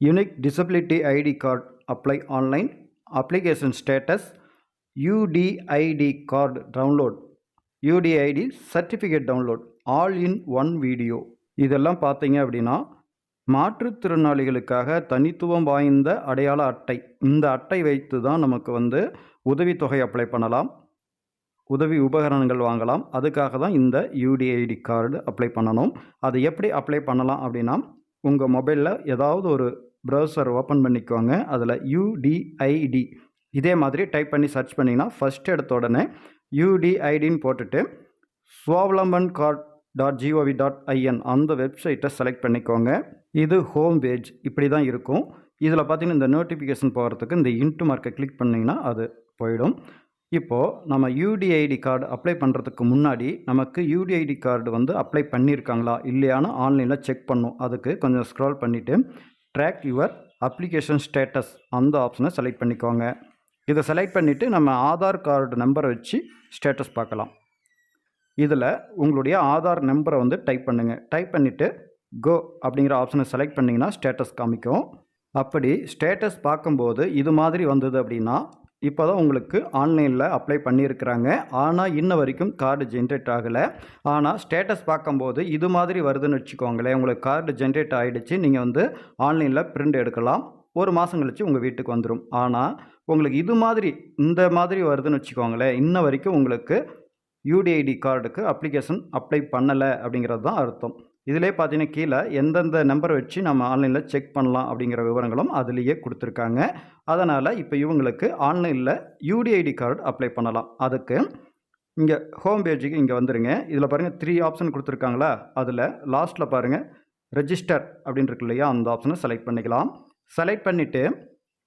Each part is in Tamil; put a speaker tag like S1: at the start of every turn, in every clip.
S1: Unique disability ID card apply online application status UDID card download UDID certificate download all in one video இதெல்லாம் பார்த்தீங்க அப்படின்னா மாற்றுத்திறனாளிகளுக்காக தனித்துவம் வாய்ந்த அடையாள அட்டை. இந்த அட்டை வைத்து தான் நமக்கு வந்து உதவித்தொகை அப்ளை பண்ணலாம். உதவி உபகரணங்கள் வாங்கலாம். அதுக்காக தான் இந்த யூடிஐடி கார்டு அப்ளை பண்ணணும். அது எப்படி அப்ளை பண்ணலாம் அப்படின்னா உங்கள் மொபைலில் ஏதாவது ஒரு ப்ரௌசர் ஓப்பன் பண்ணிக்கோங்க. அதில் யூடிஐடி இதே மாதிரி டைப் பண்ணி சர்ச் பண்ணிங்கன்னா ஃபஸ்ட் எடுத்த உடனே யூடிஐடின்னு போட்டுட்டு Swavlamban card dot GOV dot IN அந்த வெப்சைட்டை செலக்ட் பண்ணிக்கோங்க. இது ஹோம் பேஜ் இப்படி தான் இருக்கும். இதில் பார்த்தீங்கன்னா இந்த நோட்டிஃபிகேஷன் போகிறதுக்கு இந்த இன்ட்டு மார்க்கை கிளிக் பண்ணிங்கன்னா அது போயிடும். இப்போது நம்ம யூடிஐடி கார்டு அப்ளை பண்ணுறதுக்கு முன்னாடி நமக்கு யூடிஐடி கார்டு வந்து அப்ளை பண்ணியிருக்காங்களா இல்லையான்னு ஆன்லைனில் செக் பண்ணும். அதுக்கு கொஞ்சம் ஸ்க்ரால் பண்ணிவிட்டு ட்ராக் யுவர் அப்ளிகேஷன் ஸ்டேட்டஸ் அந்த ஆப்ஷனை செலக்ட் பண்ணிக்கோங்க. இதை செலக்ட் பண்ணிவிட்டு நம்ம ஆதார் கார்டு நம்பரை வச்சு ஸ்டேட்டஸ் பார்க்கலாம். இதில் உங்களுடைய ஆதார் நம்பரை வந்து டைப் பண்ணுங்கள் டைப் பண்ணிவிட்டு கோ அப்படிங்கிற ஆப்ஷனை செலக்ட் பண்ணிங்கன்னா ஸ்டேட்டஸ் காமிக்கும். அப்படி ஸ்டேட்டஸ் பார்க்கும்போது இது மாதிரி வந்தது அப்படின்னா இப்போ தான் உங்களுக்கு ஆன்லைனில் அப்ளை பண்ணியிருக்கிறாங்க. ஆனால் இன்ன வரைக்கும் கார்டு ஜென்ரேட் ஆகலை. ஆனால் ஸ்டேட்டஸ் பார்க்கும்போது இது மாதிரி வருதுன்னு வச்சுக்கோங்களேன். உங்களுக்கு கார்டு ஜென்ரேட் ஆகிடுச்சு நீங்கள் வந்து ஆன்லைனில் பிரிண்ட் எடுக்கலாம். ஒரு மாதம் கழிச்சு உங்கள் வீட்டுக்கு வந்துடும் ஆனால் உங்களுக்கு இது மாதிரி இந்த மாதிரி வருதுன்னு வச்சுக்கோங்களேன். இன்ன வரைக்கும் உங்களுக்கு யூடிஐடி கார்டுக்கு அப்ளிகேஷன் அப்ளை பண்ணலை அப்படிங்கிறது தான் அர்த்தம். இதிலே பார்த்தீங்கன்னா கீழே எந்தெந்த நம்பரை வச்சு நம்ம ஆன்லைனில் செக் பண்ணலாம் அப்படிங்கிற விவரங்களும் அதுலேயே கொடுத்துருக்காங்க. அதனால் இப்போ இவங்களுக்கு ஆன்லைனில் யூடிஐடி கார்டு அப்ளை பண்ணலாம். அதுக்கு இங்கே ஹோம் பேஜுக்கு இங்கே வந்துருங்க. இதில் பாருங்கள் த்ரீ ஆப்ஷன் கொடுத்துருக்காங்களா? அதில் லாஸ்ட்டில் பாருங்கள் ரெஜிஸ்டர் அப்படின்னு இருக்கு இல்லையா? அந்த ஆப்ஷனை செலக்ட் பண்ணிக்கலாம். செலக்ட் பண்ணிவிட்டு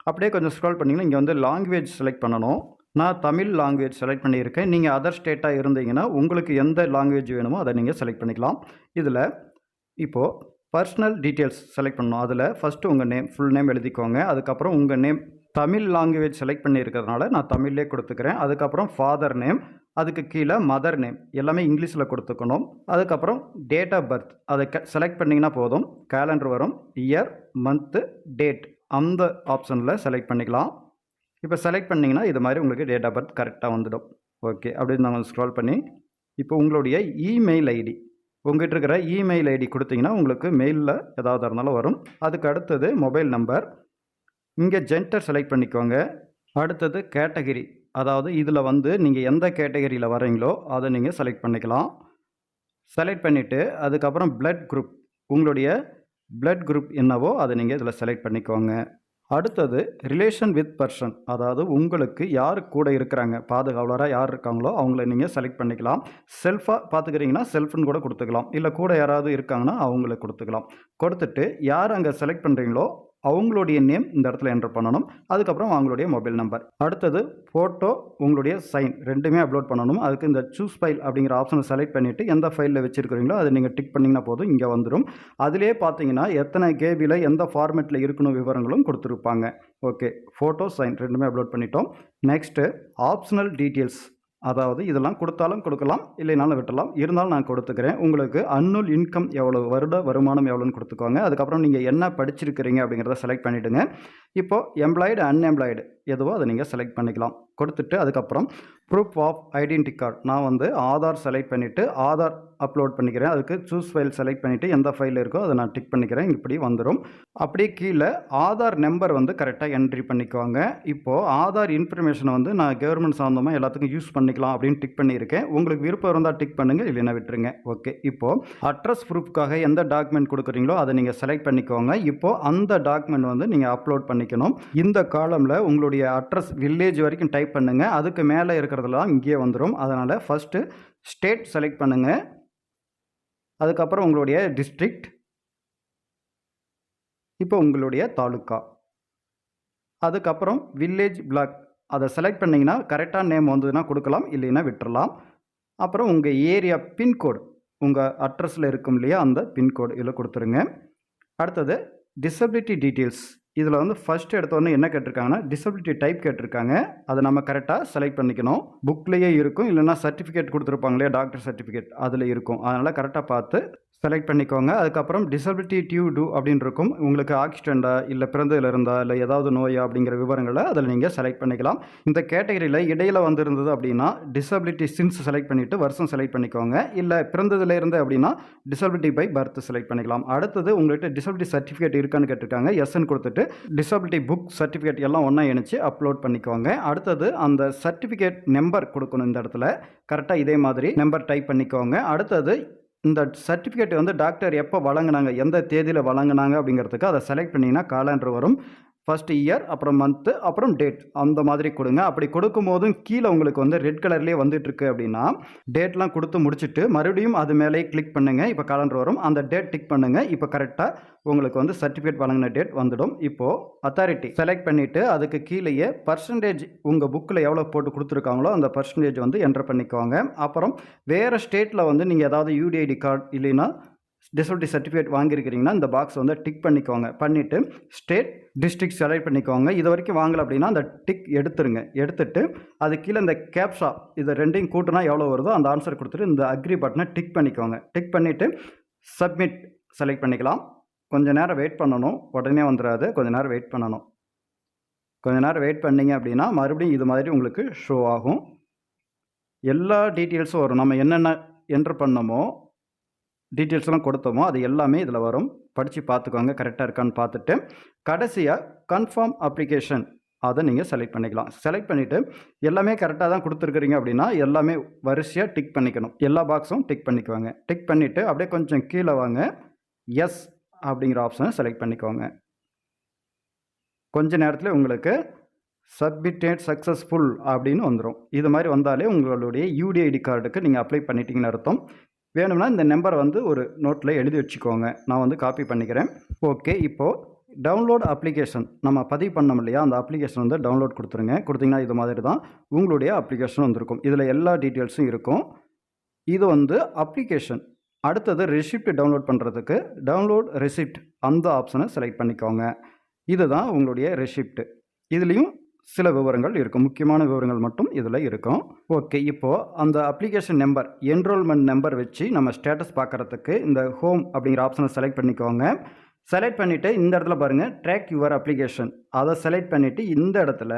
S1: அப்படியே கொஞ்சம் ஸ்க்ரால் பண்ணிங்கன்னா இங்கே வந்து லாங்குவேஜ் செலக்ட் பண்ணணும். நான் தமிழ் லாங்குவேஜ் செலக்ட் பண்ணியிருக்கேன். நீங்கள் அதர் ஸ்டேட்டாக இருந்தீங்கன்னா உங்களுக்கு எந்த லாங்குவேஜ் வேணுமோ அதை நீங்கள் செலக்ட் பண்ணிக்கலாம். இதில் இப்போது பர்சனல் டீட்டெயில்ஸ் செலக்ட் பண்ணணும். அதில் ஃபஸ்ட்டு உங்கள் நேம் ஃபுல் நேம் எழுதிக்கோங்க. அதுக்கப்புறம் உங்கள் நேம் தமிழ் லாங்குவேஜ் செலக்ட் பண்ணியிருக்கிறதுனால நான் தமிழ்லே கொடுத்துக்கிறேன். அதுக்கப்புறம் ஃபாதர் நேம் அதுக்கு கீழே மதர் நேம் எல்லாமே இங்கிலீஷில் கொடுத்துக்கணும். அதுக்கப்புறம் டேட் ஆஃப் பர்த் அதை க செலக்ட் பண்ணிங்கன்னா போதும். கேலண்டர் வரும். இயர் மந்த்து டேட் அந்த ஆப்ஷனில் செலக்ட் பண்ணிக்கலாம். இப்போ செலக்ட் பண்ணிங்கன்னா இது மாதிரி உங்களுக்கு டேட் ஆஃப் பர்த் கரெக்டாக வந்துடும். ஓகே அப்படின்னு நாங்கள் ஸ்க்ரால் பண்ணி இப்போ உங்களுடைய இமெயில் ஐடி உங்கள்கிட்ட இருக்கிற இமெயில் ஐடி கொடுத்தீங்கன்னா உங்களுக்கு மெயிலில் ஏதாவது இருந்தாலும் வரும். அதுக்கு அடுத்தது மொபைல் நம்பர் இங்கே ஜென்டர் செலக்ட் பண்ணிக்கோங்க. அடுத்தது கேட்டகிரி அதாவது இதில் வந்து நீங்கள் எந்த கேட்டகரியில் வரீங்களோ அதை நீங்கள் செலக்ட் பண்ணிக்கலாம். செலக்ட் பண்ணிவிட்டு அதுக்கப்புறம் பிளட் குரூப் உங்களுடைய பிளட் குரூப் என்னவோ அதை நீங்கள் இதில் செலக்ட் பண்ணிக்கோங்க. அடுத்தது ரிலேஷன் வித் பர்சன் அதாவது உங்களுக்கு யார் கூட இருக்கிறாங்க? பாதுகாவலராக யார் இருக்காங்களோ அவங்கள நீங்கள் செலக்ட் பண்ணிக்கலாம். செல்ஃபாக பார்த்துக்கிறீங்கன்னா செல்ஃப்னு கூட கொடுத்துக்கலாம். இல்லை கூட யாராவது இருக்காங்கன்னா அவங்களுக்கு கொடுத்துக்கலாம். கொடுத்துட்டு யார் அங்கே செலக்ட் பண்ணுறீங்களோ அவங்களுடைய நேம் இந்த இடத்துல என்டர் பண்ணணும். அதுக்கப்புறம் அவங்களுடைய மொபைல் நம்பர் அடுத்தது ஃபோட்டோ உங்களுடைய சைன் ரெண்டுமே அப்லோட் பண்ணணும். அதுக்கு இந்த சூஸ் ஃபைல் அப்படிங்கிற ஆப்ஷனை செலக்ட் பண்ணிவிட்டு எந்த ஃபைலில் வச்சுருக்கிறீங்களோ அதை நீங்கள் டிக் பண்ணிங்கன்னா போதும் இங்கே வந்துடும் அதிலே பார்த்தீங்கன்னா எத்தனை கேபியில் எந்த ஃபார்மேட்டில் இருக்கணும் விவரங்களும் கொடுத்துருப்பாங்க. ஓகே ஃபோட்டோ சைன் ரெண்டுமே அப்லோட் பண்ணிட்டோம். நெக்ஸ்ட்டு ஆப்ஷனல் டீட்டெயில்ஸ் அதாவது இதெல்லாம் கொடுத்தாலும் கொடுக்கலாம் இல்லைனாலும் விட்டலாம் இருந்தாலும் நான் கொடுத்துக்கிறேன். உங்களுக்கு அன்னுல் இன்கம் எவ்வளோ வருட வருமானம் எவ்வளோன்னு கொடுத்துக்கோங்க. அதுக்கப்புறம் நீங்கள் என்ன படிச்சிருக்கிறீங்க அப்படிங்கிறத செலக்ட் பண்ணிவிடுங்க இப்போது எம்ப்ளாய்டு அன்எம்ப்ளாய்டு எதுவோ அதை நீங்கள் செலக்ட் பண்ணிக்கலாம். கொடுத்துட்டு அதுக்கப்புறம் ப்ரூஃப் ஆஃப் ஐடென்டி கார்டு நான் வந்து ஆதார் செலக்ட் பண்ணிவிட்டு ஆதார் அப்லோட் பண்ணிக்கிறேன். அதுக்கு சூஸ் ஃபைல் செலக்ட் பண்ணிவிட்டு எந்த ஃபைல் இருக்கோ அதை நான் டிக் பண்ணிக்கிறேன். இப்படி வந்துடும் அப்படியே கீழே ஆதார் நம்பர் வந்து கரெக்டாக என்ட்ரி பண்ணிக்குவாங்க. இப்போது ஆதார் இன்ஃபர்மேஷனை வந்து நான் கவர்மெண்ட் சார்ந்தமாக எல்லாத்துக்கும் யூஸ் பண்ணிக்கலாம் அப்படின்னு டிக் பண்ணியிருக்கேன். உங்களுக்கு விருப்பம் இருந்தால் டிக் பண்ணுங்கள் இல்லைன்னா விட்டுருங்க. ஓகே இப்போது அட்ரஸ் ப்ரூஃப்க்காக எந்த டாக்குமெண்ட் கொடுக்குறீங்களோ அதை நீங்கள் செலக்ட் பண்ணிக்கோங்க. இப்போது அந்த டாக்குமெண்ட் வந்து நீங்கள் அப்லோட் பண்ணிக்கணும். இந்த காலமில் உங்களுடைய அட்ரஸ் வில்லேஜ் வரைக்கும் டைப் பண்ணுங்கள் அதுக்கு மேலே இருக்கிற இருக்கிறதுலாம் இங்கேயே வந்துடும் அதனால் ஃபஸ்ட்டு ஸ்டேட் செலக்ட் பண்ணுங்கள் அதுக்கப்புறம் உங்களுடைய டிஸ்ட்ரிக்ட் இப்போ உங்களுடைய தாலுக்கா. அதுக்கப்புறம் வில்லேஜ் பிளாக் அதை செலக்ட் பண்ணிங்கன்னா கரெக்டான நேம் வந்ததுன்னா கொடுக்கலாம் இல்லைன்னா விட்டுறலாம். அப்புறம் உங்கள் ஏரியா பின்கோடு உங்கள் அட்ரஸில் இருக்கும் இல்லையா அந்த பின்கோடு இதில் கொடுத்துருங்க. அடுத்தது டிசபிலிட்டி டீட்டெயில்ஸ் இதில் வந்து ஃபர்ஸ்ட் எடுத்தோடனே என்ன கேட்டிருக்காங்கன்னா டிசபிலிட்டி டைப் கேட்டிருக்காங்க. அதை நம்ம கரெக்டாக செலக்ட் பண்ணிக்கணும். புக்லேயே இருக்கும் இல்லைன்னா சர்டிஃபிகேட் கொடுத்துருப்பாங்க இல்லையா டாக்டர் சர்டிஃபிகேட் அதில் இருக்கும். அதனால் கரெக்டாக பார்த்து செலக்ட் பண்ணிக்கோங்க. அதுக்கப்புறம் டிசபிலிட்டி டியூ டூ அப்படின்னு இருக்கும். உங்களுக்கு ஆக்சிடெண்ட்டா இல்லை பிறந்ததில் இருந்தா இல்லை ஏதாவது நோயா அப்படிங்கிற விவரங்களை அதில் நீங்கள் செலக்ட் பண்ணிக்கலாம். இந்த கேட்டகரியில் இடையில் வந்திருந்தது அப்படின்னா டிசபிலிட்டி சின்ஸ் செலக்ட் பண்ணிவிட்டு வருஷம் செலக்ட் பண்ணிக்கோங்க. இல்லை பிறந்ததுலேருந்து அப்படின்னா டிசபிலிட்டி பை பர்த் செலக்ட் பண்ணிக்கலாம். அடுத்தது உங்கள்கிட்ட டிசபிலிட்டி சர்டிஃபிகேட் இருக்கான்னு கேட்டிருக்காங்க. எஸ்என் கொடுத்துட்டு டிசபிலிட்டி புக் சர்டிஃபிகேட் எல்லாம் ஒன்றா இணைச்சி அப்லோட் பண்ணிக்கோங்க. அடுத்தது அந்த சர்டிஃபிகேட் நம்பர் கொடுக்கணும் இந்த இடத்துல. கரெக்டாக இதே மாதிரி நம்பர் டைப் பண்ணிக்கோங்க. அடுத்தது இந்த சர்டிஃபிகேட் வந்து டாக்டர் எப்போ வழங்கினாங்க எந்த தேதியில் வழங்கினாங்க அப்படிங்கிறதுக்கு அதை செலக்ட் பண்ணிங்கன்னா காலண்டர் வரும். ஃபஸ்ட் இயர் அப்புறம் மந்த்து அப்புறம் டேட் அந்த மாதிரி கொடுங்க. அப்படி கொடுக்கும் போதும் கீழே உங்களுக்கு வந்து ரெட் கலர்லேயே வந்துட்டுருக்கு அப்படின்னா டேட்லாம் கொடுத்து முடிச்சுட்டு மறுபடியும் அது மேலே கிளிக் பண்ணுங்கள் இப்போ கலண்டர் வரும். அந்த டேட் டிக் பண்ணுங்கள் இப்போ கரெக்டாக உங்களுக்கு வந்து சர்டிஃபிகேட் வழங்கின டேட் வந்துடும். இப்போது அத்தாரிட்டி செலக்ட் பண்ணிவிட்டு அதுக்கு கீழேயே பர்சன்டேஜ் உங்கள் புக்கில் எவ்வளோ போட்டு கொடுத்துருக்காங்களோ அந்த பர்சன்டேஜ் வந்து என்டர் பண்ணிக்கோங்க. அப்புறம் வேறு ஸ்டேட்டில் வந்து நீங்கள் ஏதாவது யூடிஐடி கார்டு இல்லைன்னா டிசபிலிட்டி சர்டிஃபிகேட் வாங்கியிருக்கிறீங்கன்னா இந்த பாக்ஸ் வந்து டிக் பண்ணிக்கோங்க. பண்ணிவிட்டு ஸ்டேட் டிஸ்ட்ரிக்ட் செலக்ட் பண்ணிக்கோங்க. இது வரைக்கும் வாங்கலை அப்படின்னா அந்த டிக் எடுத்துருங்க. எடுத்துட்டு அது கீழே இந்த கேப்ஷா இது ரெண்டையும் கூட்டினா எவ்வளோ வருதோ அந்த ஆன்சர் கொடுத்துட்டு இந்த அக்ரி பட்டனை டிக் பண்ணிக்கோங்க. டிக் பண்ணிவிட்டு சப்மிட் செலக்ட் பண்ணிக்கலாம். கொஞ்ச நேரம் வெயிட் பண்ணணும். உடனே வந்துடாது கொஞ்ச நேரம் வெயிட் பண்ணணும். கொஞ்ச நேரம் வெயிட் பண்ணீங்க அப்படின்னா மறுபடியும் இது மாதிரி உங்களுக்கு ஷோ ஆகும். எல்லா டீட்டெயில்ஸும் வரும். நம்ம என்னென்ன என்ட்ரு பண்ணமோ டீட்டெயில்ஸ்லாம் கொடுத்தோமோ அது எல்லாமே இதில் வரும். படித்து பார்த்துக்கோங்க கரெக்டாக இருக்கான்னு பார்த்துட்டு கடைசியாக கன்ஃபார்ம் அப்ளிகேஷன் அதை நீங்கள் செலக்ட் பண்ணிக்கலாம். செலக்ட் பண்ணிவிட்டு எல்லாமே கரெக்டாக தான் கொடுத்துருக்குறீங்க அப்படின்னா எல்லாமே வரிசையாக டிக் பண்ணிக்கணும். எல்லா பாக்ஸும் டிக் பண்ணிக்குவாங்க. டிக் பண்ணிவிட்டு அப்படியே கொஞ்சம் கீழே வாங்க. எஸ் அப்படிங்கிற ஆப்ஷனை செலக்ட் பண்ணிக்கோங்க. கொஞ்ச நேரத்தில் உங்களுக்கு சப்மிட்டேட் சக்ஸஸ்ஃபுல் அப்படின்னு வந்துடும் இது மாதிரி வந்தாலே உங்களுடைய யூடிஐடி கார்டுக்கு நீங்கள் அப்ளை பண்ணிட்டீங்கன்னு அர்த்தம். வேணும்னா இந்த நம்பரை வந்து ஒரு நோட்டில் எழுதி வச்சுக்கோங்க. நான் வந்து காப்பி பண்ணிக்கிறேன். ஓகே இப்போது டவுன்லோட் அப்ளிகேஷன் நம்ம பதிவு பண்ணோம் இல்லையா? அந்த அப்ளிகேஷன் வந்து டவுன்லோட் கொடுத்துருங்க. கொடுத்தீங்கன்னா இது மாதிரி தான் உங்களுடைய அப்ளிகேஷன் வந்திருக்கும். இதில் எல்லா டீட்டெயில்ஸும் இருக்கும். இது வந்து அப்ளிகேஷன் அடுத்தது ரெசிப்ட் டவுன்லோட் பண்ணுறதுக்கு டவுன்லோட் ரெசிப்ட் அந்த ஆப்ஷனை செலக்ட் பண்ணிக்கோங்க. இதுதான் உங்களுடைய ரெசிப்ட் இதுலேயும் சில விவரங்கள் இருக்கும். முக்கியமான விவரங்கள் மட்டும் இதில் இருக்கும். ஓகே இப்போது அந்த அப்ளிகேஷன் நம்பர் என்ரோல்மெண்ட் நம்பர் வச்சு நம்ம ஸ்டேட்டஸ் பார்க்குறதுக்கு இந்த ஹோம் அப்படிங்கிற ஆப்ஷனை செலக்ட் பண்ணிக்கோங்க. செலக்ட் பண்ணிவிட்டு இந்த இடத்துல பாருங்கள் ட்ராக் யுவர் அப்ளிகேஷன் அதை செலக்ட் பண்ணிவிட்டு இந்த இடத்துல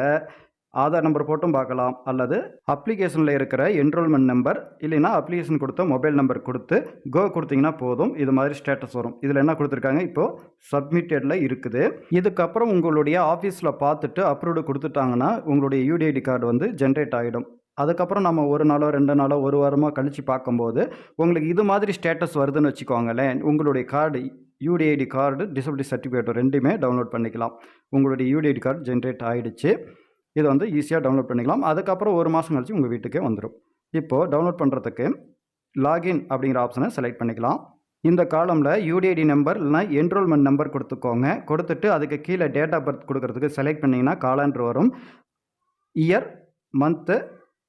S1: ஆதார் நம்பர் போட்டும் பார்க்கலாம். அல்லது அப்ளிகேஷனில் இருக்கிற என்ரோல்மெண்ட் நம்பர் இல்லைனா அப்ளிகேஷன் கொடுத்த மொபைல் நம்பர் கொடுத்து கோ கொடுத்தீங்கன்னா போதும். இது மாதிரி ஸ்டேட்டஸ் வரும். இதில் என்ன கொடுத்துருக்காங்க? இப்போது சப்மிட்டடில் இருக்குது. இதுக்கப்புறம் உங்களுடைய ஆஃபீஸில் பார்த்துட்டு அப்ரூவ்டு கொடுத்துட்டாங்கன்னா உங்களுடைய யூடிஐடி கார்டு வந்து ஜென்ரேட் ஆகிடும் அதுக்கப்புறம் நம்ம ஒரு நாளோ ரெண்டு நாளோ ஒரு வாரமாக கழித்து பார்க்கும்போது உங்களுக்கு இது மாதிரி ஸ்டேட்டஸ் வருதுன்னு வச்சுக்கோங்களேன். உங்களுடைய card UDID card disability certificate ரெண்டுமே டவுன்லோட் பண்ணிக்கலாம். உங்களுடைய யூடிஐடி கார்டு ஜென்ரேட் ஆகிடுச்சு இதை வந்து ஈஸியாக டவுன்லோட் பண்ணிக்கலாம். அதுக்கப்புறம் ஒரு மாதம் கழிச்சு உங்கள் வீட்டுக்கே வந்துடும் இப்போது டவுன்லோட் பண்ணுறதுக்கு லாகின் அப்படிங்கிற ஆப்ஷனை செலக்ட் பண்ணிக்கலாம். இந்த காலமில் யூடிஐடி நம்பர் இல்லைனா என்ரோல்மெண்ட் நம்பர் கொடுத்துக்கோங்க. கொடுத்துட்டு அதுக்கு கீழே டேட் ஆஃப் பர்த் கொடுக்கறதுக்கு செலக்ட் பண்ணிங்கன்னா காலண்டர் வரும். இயர் மந்த்து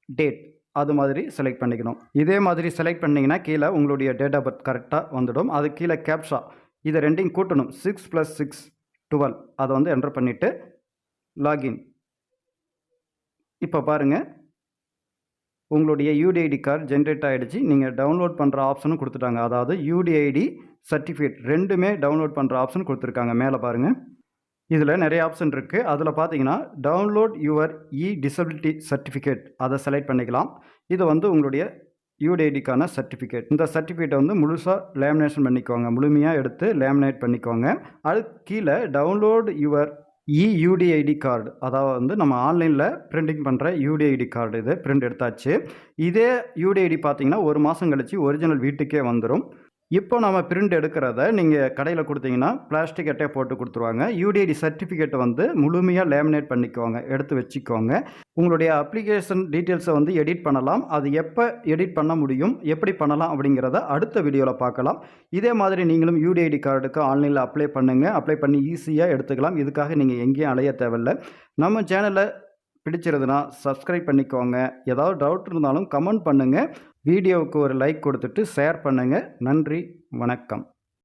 S1: டேட் அது மாதிரி செலக்ட் பண்ணிக்கணும். இதே மாதிரி செலக்ட் பண்ணிங்கன்னா கீழே உங்களுடைய டேட் ஆஃப் பர்த் கரெக்டாக வந்துடும். அது கீழே கேப்ஷா இதை ரெண்டையும் கூட்டணும். சிக்ஸ் ப்ளஸ் சிக்ஸ் டுவெல் அதை வந்து என்டர் பண்ணிவிட்டு லாகின் இப்போ பாருங்கள் உங்களுடைய யூடிஐடி கார்டு ஜென்ரேட் ஆகிடுச்சு நீங்கள் டவுன்லோட் பண்ணுற ஆப்ஷனும் கொடுத்துட்டாங்க. அதாவது யூடிஐடி சர்டிஃபிகேட் ரெண்டுமே டவுன்லோட் பண்ணுற ஆப்ஷன் கொடுத்துருக்காங்க. மேலே பாருங்கள் இதில் நிறைய ஆப்ஷன் இருக்குது அதில் பார்த்தீங்கன்னா download your e disability certificate அதை செலக்ட் பண்ணிக்கலாம். இது வந்து உங்களுடைய யூடிஐடிக்கான சர்டிஃபிகேட் இந்த சர்டிஃபிகேட்டை வந்து முழுசாக லேமினேஷன் பண்ணிக்கோங்க. முழுமையாக எடுத்து லேமினேட் பண்ணிக்கோங்க. அது கீழே டவுன்லோட் யுவர் இயூடிஐடி கார்டு அதாவது வந்து நம்ம ஆன்லைனில் பிரிண்டிங் பண்ணுற யூடிஐடி கார்டு இது பிரிண்ட் எடுத்தாச்சு. இதே யூடிஐடி பார்த்தீங்கன்னா ஒரு மாதம் கழிச்சு ஒரிஜினல் வீட்டுக்கே வந்துடும் இப்போ நம்ம பிரிண்ட் எடுக்கிறத நீங்கள் கடையில் கொடுத்தீங்கன்னா பிளாஸ்டிக் அட்டையை போட்டு கொடுத்துருவாங்க. யூடிஐடி சர்டிஃபிகேட் வந்து முழுமையாக லேமினேட் பண்ணிக்கோங்க எடுத்து வச்சுக்கோங்க. உங்களுடைய அப்ளிகேஷன் டீட்டெயில்ஸை வந்து எடிட் பண்ணலாம். அது எப்போ எடிட் பண்ண முடியும் எப்படி பண்ணலாம் அப்படிங்கிறத அடுத்த வீடியோவில் பார்க்கலாம். இதே மாதிரி நீங்களும் யூடிஐடி கார்டுக்கு ஆன்லைனில் அப்ளை பண்ணுங்கள் அப்ளை பண்ணி ஈஸியாக எடுத்துக்கலாம். இதுக்காக நீங்கள் எங்கேயும் அலைய தேவையில்லை. நம்ம சேனலை பிடிச்சிருதுன்னா சப்ஸ்கிரைப் பண்ணிக்கோங்க. ஏதாவது டவுட் இருந்தாலும் கமெண்ட் பண்ணுங்கள் வீடியோவுக்கு ஒரு லைக் கொடுத்துட்டு ஷேர் பண்ணுங்கள் நன்றி வணக்கம்.